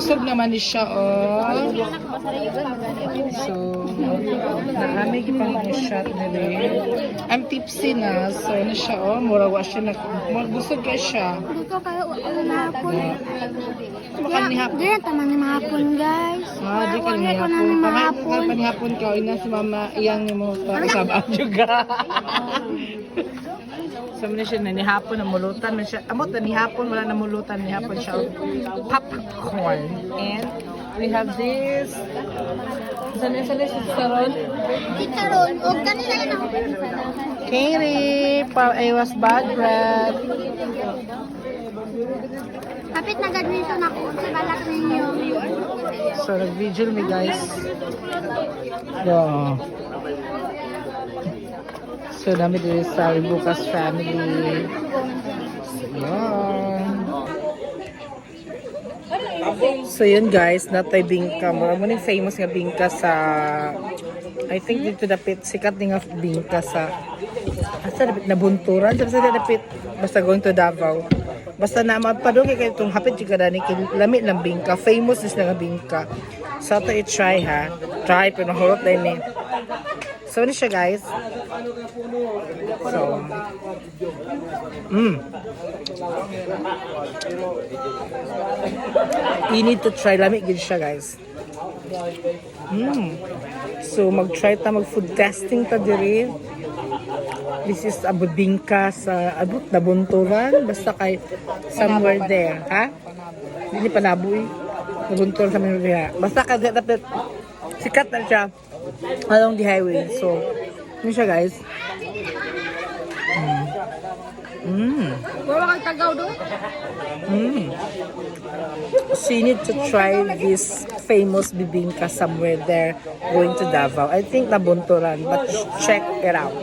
Busog naman ni siya, oh. So, naamig pang shot na rin. I'm tipsy na, so ano siya, oh, mura wa siya na, magbusog ka siya. Dito kayo ulan hapon. Baka ni hapon. Diyan taman ni mahapon guys. Ah, di ka ni ko na hapon. ni Pangay mahapon. ka pa ni hapon ka, ina si mama, iyang ni mo, sabang juga. So, muna siya na ni hapon, namulutan na siya. Amot na ni hapon, wala namulutan ni hapon siya. Popcorn. And we have this. Saan na saan na siya sa ron? Chicharon. O kanina yun ako. Katie, pa I was bad breath. Kapit na admission ako sa balak ninyo. So, nag-vigil me guys. Yeah. So, dami din sa Bukas family. So, yan. So, yun guys, natay bingka. Mura mo famous nga bingka sa I think dito dapit. Sikat ni nga bingka sa asa dapit? Na bunturan sa sa dapit basta going to Davao. Basta na mapadong kay itong hapit juga dani kay lami ng bingka. Famous is nga bingka. So to i-try ha? Try pero mahurot din ni so ni siya guys so mm you need to try lami gid siya guys Mm. So mag-try ta mag food testing ta diri. This is abot bingka sa abot na bunturan basta kay somewhere there, ha? Hindi pa naboy. Nabunturan sa mga. Basta ka sikat na siya along the highway. So, yun siya guys. Mm. Wala kang tagaw doon? Mm. So you need to try this famous bibingka somewhere there going to Davao. I think nabunturan, but check it out.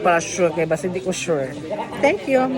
Para sure kay basta hindi ko sure. Thank you.